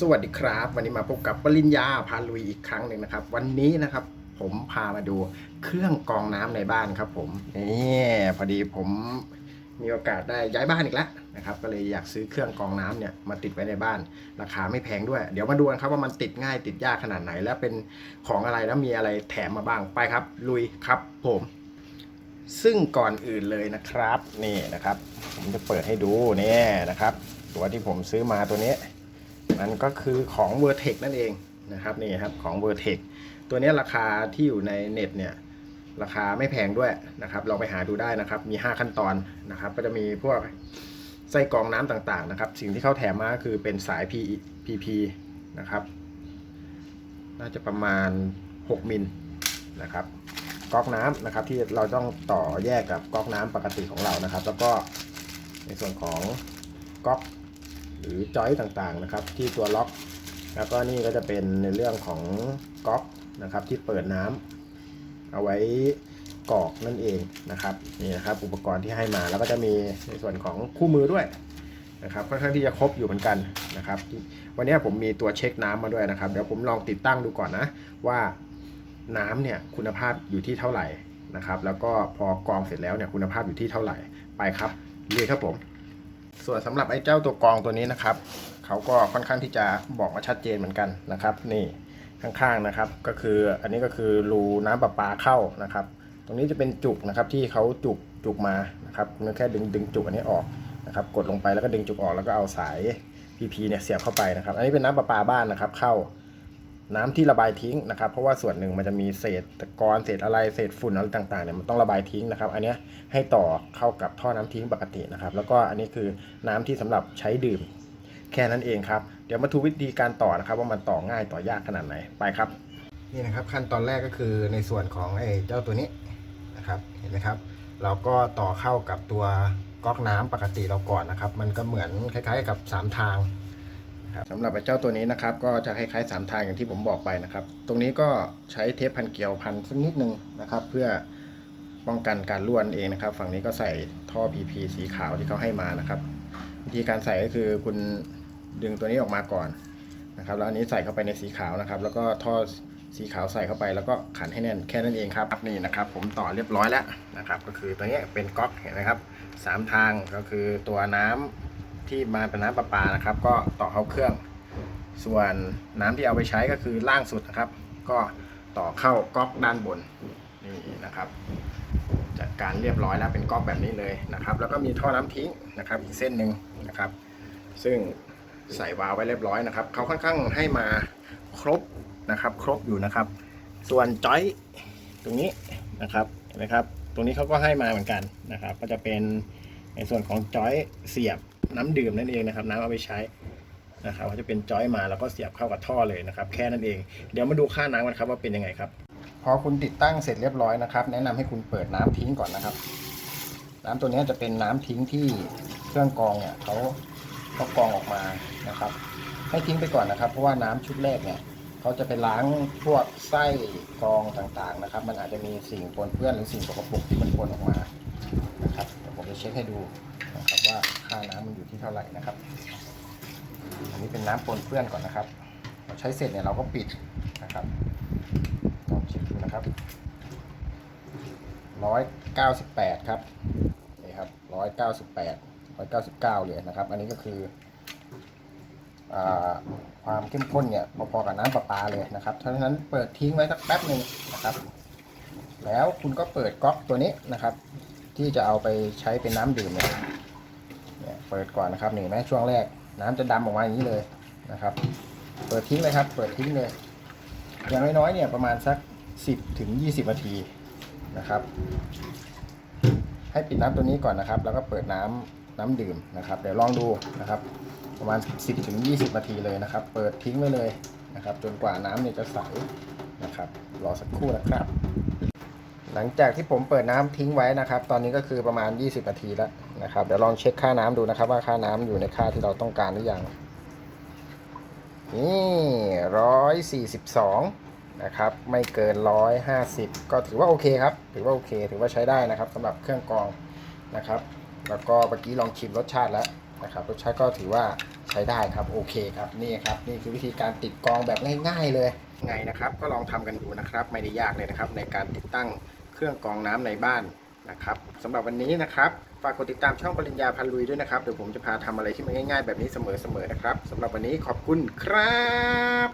สวัสดีครับ วันนี้มาพบกับปริญญาพาลุยอีกครั้งหนึ่งนะครับ วันนี้นะครับผมพามาดูเครื่องกรองน้ำในบ้านครับ ผมนี่พอดีผมมีโอกาสได้ย้ายบ้านอีกแล้วนะครับก็เลยอยากซื้อเครื่องกรองน้ำเนี่ยมาติดไว้ในบ้าน ราคาไม่แพงด้วย เดี๋ยวมาดูกันครับว่ามันติดง่ายติดยากขนาดไหน และเป็นของอะไรแล้วมีอะไรแถมมาบ้างไปครับ ลุยครับ ผม ซึ่งก่อนอื่นเลยนะครับนี่นะครับ ผมจะเปิดให้ดูนี่นะครับ ตัวที่ผมซื้อมาตัวนี้ มันก็คือของ v e r t e x นั่นเองนะครับนี่ครับของ v e r t e x ตัวนี้ราคาที่อยู่ในเน็ตเนี่ยราคาไม่แพงด้วยนะครับเราไปหาดูได้นะครับมี 5 ขั้นตอนนะครับก็จะมีพวกไส้กรองน้ำต่างๆนะครับสิ่งที่เขาแถมมาคือเป็นสาย P PP นะครับน่าจะประมาณ 6 มิลนะครับก๊อกน้ำนะครับที่เราต้องต่อแยกกับก๊อกน้ำปกติของเรานะครับ แล้วก็ในส่วนของก๊อก หรือจอยต่างๆนะครับ ที่ตัวล็อก แล้วก็นี่ก็จะเป็นในเรื่องของก๊อกนะครับ ที่เปิดน้ำเอาไว้กรอกนั่นเองนะครับนี่นะครับอุปกรณ์ที่ให้มาแล้วก็จะมีในส่วนของคู่มือด้วยนะครับค่อนข้างที่จะครบอยู่เหมือนกันนะครับ วันนี้ผมมีตัวเช็คน้ำมาด้วยนะครับ เดี๋ยวผมลองติดตั้งดูก่อนนะ ว่าน้ำเนี่ยคุณภาพอยู่ที่เท่าไหร่นะครับ แล้วก็พอกรองเสร็จแล้วเนี่ยคุณภาพอยู่ที่เท่าไหร่ไปครับเรียครับผม ส่วนสำหรับไอ้เจ้าตัวกรองตัวนี้นะครับเขาก็ค่อนข้างที่จะบอกมาชัดเจนเหมือนกันนะครับนี่ข้างๆนะครับก็คืออันนี้ก็คือรูน้ำประปาเข้านะครับ ตรงนี้จะเป็นจุกนะครับที่เขาจุกจุกมานะครับเพียงแค่ดึงดึงจุกอันนี้ออกนะครับกดลงไปแล้วก็ดึงจุกออกแล้วก็เอาสาย PP เนี่ยเสียบเข้าไปนะครับ อันนี้เป็นน้ำประปาบ้านนะครับเข้า น้ำที่ระบายทิ้งนะครับ เพราะว่าส่วนหนึ่งมันจะมีเศษตะกอนเศษอะไรเศษฝุ่นอะไรต่างๆเนี่ยมันต้องระบายทิ้งนะครับ อันนี้ให้ต่อเข้ากับท่อน้ำทิ้งปกตินะครับ แล้วก็อันนี้คือน้ำที่สำหรับใช้ดื่ม แค่นั้นเองครับ เดี๋ยวมาดูวิธีการต่อนะครับ ว่ามันต่อง่ายต่อยากขนาดไหนไปครับ นี่นะครับขั้นตอนแรกก็คือในส่วนของไอ้เจ้าตัวนี้นะครับเห็นไหมครับ เราก็ต่อเข้ากับตัวก๊อกน้ำปกติเราก่อนนะครับ มันก็เหมือนคล้าย ๆ กับสามทาง ครับสำหรับไอ้เจ้าตัวนี้นะครับก็จะคล้ายๆสามทางอย่างที่ผมบอกไปนะครับ ตรงนี้ก็ใช้เทปพันเกลียวพันสักนิดนึงนะครับ เพื่อป้องกันการล้วนเองนะครับ ฝั่งนี้ก็ใส่ท่อ PP สีขาวที่เขาให้มานะครับ วิธีการใส่ก็คือคุณดึงตัวนี้ออกมาก่อนนะครับแล้วอันนี้ใส่เข้าไปในสีขาวนะครับ แล้วก็ท่อสีขาวใส่เข้าไปแล้วก็ขันให้แน่นแค่นั้นเองครับนี่นะครับ ผมต่อเรียบร้อยแล้วนะครับ ก็คือตัวนี้เป็นก๊อกเห็นไหมครับสามทางก็คือตัวน้ำ ที่มาเป็นน้ำประปานะครับ ก็ต่อเข้าเครื่อง ส่วนน้ำที่เอาไปใช้ก็คือล่างสุดนะครับ ก็ต่อเข้าก๊อกด้านบนนี่นะครับจัดการเรียบร้อยแล้วเป็นก๊อกแบบนี้เลยนะครับ แล้วก็มีท่อน้ำทิ้งนะครับ อีกเส้นหนึ่งนะครับ ซึ่งใส่วาล์วไว้เรียบร้อยนะครับเขาค่อนข้างให้มาครบนะครับ ครบอยู่นะครับ ส่วนจอยตรงนี้นะครับเห็นไหมครับ ตรงนี้เขาก็ให้มาเหมือนกันนะครับ ก็จะเป็นในส่วนของจอยเสียบ น้ำดื่มนั่นเองนะครับ น้ำเอาไปใช้นะครับเขาจะเป็นจอยมาแล้วก็เสียบเข้ากับท่อเลยนะครับ แค่นั้นเอง เดี๋ยวมาดูค่าน้ำกันครับว่าเป็นยังไงครับ พอคุณติดตั้งเสร็จเรียบร้อยนะครับ แนะนำให้คุณเปิดน้ำทิ้งก่อนนะครับ น้ำตัวนี้จะเป็นน้ำทิ้งที่เครื่องกรองเนี่ยเขาเขากรองออกมานะครับ ให้ทิ้งไปก่อนนะครับ เพราะว่าน้ำชุดแรกเนี่ยเขาจะไปล้างพวกไส้กรองต่างๆนะครับ มันอาจจะมีสิ่งปนเปื้อนหรือสิ่งสกปรกที่มันปนออกมานะครับเดี๋ยวผมจะเช็คให้ดู ว่าค่าน้ำมันอยู่ที่เท่าไหร่นะครับ อันนี้เป็นน้ำปนเปื้อนก่อนนะครับเราใช้เสร็จเนี่ยเราก็ปิดนะครับลองเช็คดูนะครับร้อยเก้าสิบแปดครับนี่ครับร้อยเก้าสิบแปดร้อยเก้าสิบเก้าเลยนะครับ อันนี้ก็คืออความเข้มข้นเนี่ยพอๆกับน้ำประปาเลยนะครับเพราะฉะนั้นเปิดทิ้งไว้สักแป๊บหนึ่งนะครับ แล้วคุณก็เปิดก๊อกตัวนี้นะครับ ที่จะเอาไปใช้เป็นน้ำดื่มเนี่ย ปิดก่อนนะครับนี่เห็นไหมช่วงแรก น้ำจะดำออกมาอย่างนี้เลยนะครับ เปิดทิ้งเลยครับ เปิดทิ้งเลย อย่างน้อยๆเนี่ยประมาณสัก 10ถึง20นาทีนะครับ ให้ปิดน้ำตัวนี้ก่อนนะครับ แล้วก็เปิดน้ำน้ำดื่มนะครับ เดี๋ยวลองดูนะครับ ประมาณ 10ถึง20นาทีเลยนะครับ เปิดทิ้งไว้เลยนะครับ จนกว่าน้ำเนี่ยจะใสนะครับ รอสักครู่นะครับ หลังจากที่ผมเปิดน้ำทิ้งไว้นะครับ ตอนนี้ก็คือประมาณ 20 นาทีแล้วนะครับ เดี๋ยวลองเช็คค่าน้ำดูนะครับ ว่าค่าน้ำอยู่ในค่าที่เราต้องการหรือยัง นี่ร้อยสี่สิบสองนะครับ ไม่เกินร้อยห้าสิบก็ถือว่าโอเคครับ ถือว่าโอเค ถือว่าใช้ได้นะครับสำหรับเครื่องกรองนะครับ แล้วก็เมื่อกี้ลองชิมรสชาติแล้วนะครับ รสชาติก็ถือว่าใช้ได้ครับ โอเคครับ นี่ครับ นี่คือวิธีการติดกรองแบบง่าย ๆ เลยไงนะครับก็ลองทำกันดูนะครับ ไม่ได้ยากเลยนะครับ ในการติดตั้ง รื่องกรองน้ำในบ้านนะครับสำหรับวันนี้นะครับฝากกดติดตามช่องปริญญาพันลุยด้วยนะครับเดี๋ยวผมจะพาทำอะไรที่มันง่ายๆแบบนี้เสมอๆนะครับสำหรับวันนี้ขอบคุณครับ